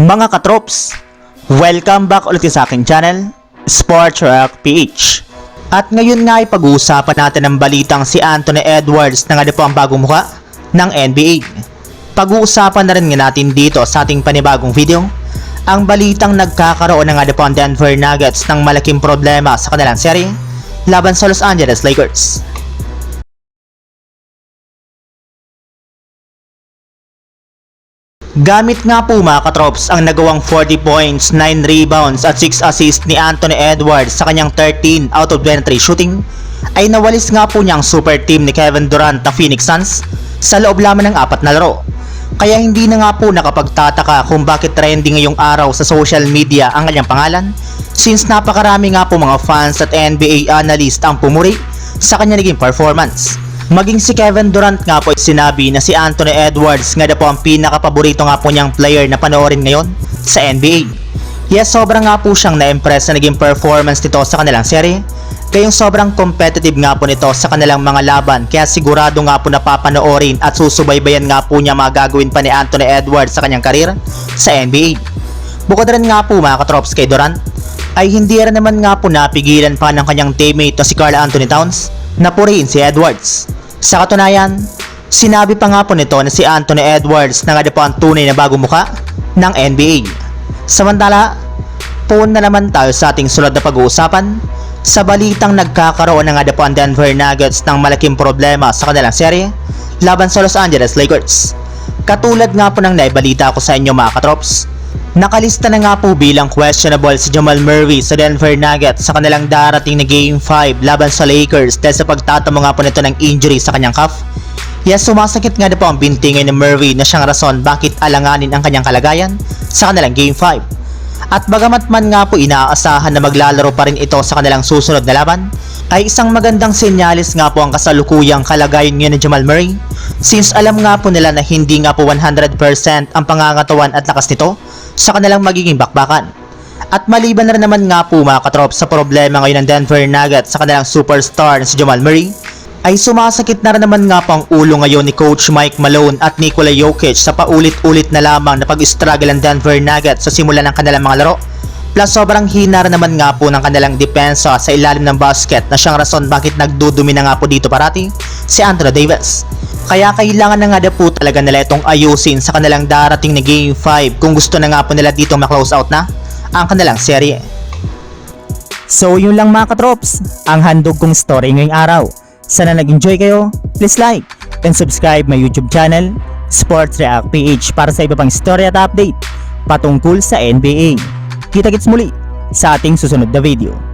Mga katrops, welcome back ulit sa aking channel, Sports Rock PH. At ngayon nga ay pag-uusapan natin ang balitang si Anthony Edwards na nga po ang bagong muka ng NBA. Pag-uusapan na rin nga natin dito sa ating panibagong video, ang balitang nagkakaroon na nga po ang Denver Nuggets ng malaking problema sa kanilang serye laban sa Los Angeles Lakers. Gamit nga po mga katrops ang nagawang 40 points, 9 rebounds at 6 assists ni Anthony Edwards sa kanyang 13 out of 23 shooting ay nawalis nga po niya ang super team ni Kevin Durant na Phoenix Suns sa loob lamang ng apat na laro. Kaya hindi na nga po nakapagtataka kung bakit trending ngayong araw sa social media ang kanyang pangalan since napakarami nga po mga fans at NBA analyst ang pumuri sa kanya naging performance. Maging si Kevin Durant nga po ay sinabi na si Anthony Edwards nga na po ang pinakapaborito nga po niyang player na panoorin ngayon sa NBA. Yes, sobrang nga po siyang na-impress sa naging performance nito sa kanilang serye. Kayong sobrang competitive nga po nito sa kanilang mga laban kaya sigurado nga po napapanoorin at susubaybayan nga po niya mga gagawin pa ni Anthony Edwards sa kanyang karir sa NBA. Bukod rin nga po mga katrops kay Durant, ay hindi rin naman nga po napigilan pa ng kanyang teammate na si Carl Anthony Towns na purihin si Edwards. Sa katunayan, sinabi pa nga po nito na si Anthony Edwards na nga po ang tunay na bagong muka ng NBA. Samantala, puun na naman tayo sa ating sunod na pag-uusapan sa balitang nagkakaroon na nga po ang Denver Nuggets ng malaking problema sa kanilang serye laban sa Los Angeles Lakers. Katulad nga po ng naibalita ko sa inyo mga katrops, Nakalista na nga po bilang questionable si Jamal Murray sa Denver Nuggets sa kanilang darating na Game 5 laban sa Lakers dahil sa pagtatamo nga po nito ng injury sa kanyang calf. Yes, sumasakit nga na po ang binti ngayon ni Murray na siyang rason bakit alanganin ang kanyang kalagayan sa kanilang Game 5. At bagamat man nga po inaasahan na maglalaro pa rin ito sa kanilang susunod na laban, ay isang magandang senyalis nga po ang kasalukuyang kalagayan ngayon ni Jamal Murray since alam nga po nila na hindi nga po 100% ang pangangatawan at lakas nito sa kanilang magiging bakbakan. At maliban na rin naman nga po mga katrop sa problema ngayon ng Denver Nuggets sa kanilang superstar na si Jamal Murray, ay sumasakit na rin naman nga po ang ulo ngayon ni Coach Mike Malone at Nikola Jokic sa paulit-ulit na lamang na pag-struggle ng Denver Nuggets sa simula ng kanilang mga laro. Plus sobrang hina rin naman nga po ng kanilang depensa sa ilalim ng basket na siyang rason bakit nagdudumi na nga po dito parati si Anthony Davis. Kaya kailangan na nga na po talaga nila itong ayusin sa kanilang darating na Game 5 kung gusto na nga po nila dito ma-close out na ang kanilang serye. So yun lang mga katrops, ang handog kong story ngayong araw. Sana nag-enjoy kayo, please like and subscribe my YouTube channel, Sports React PH para sa iba pang story at update patungkol sa NBA. Kita-kits muli sa ating susunod na video.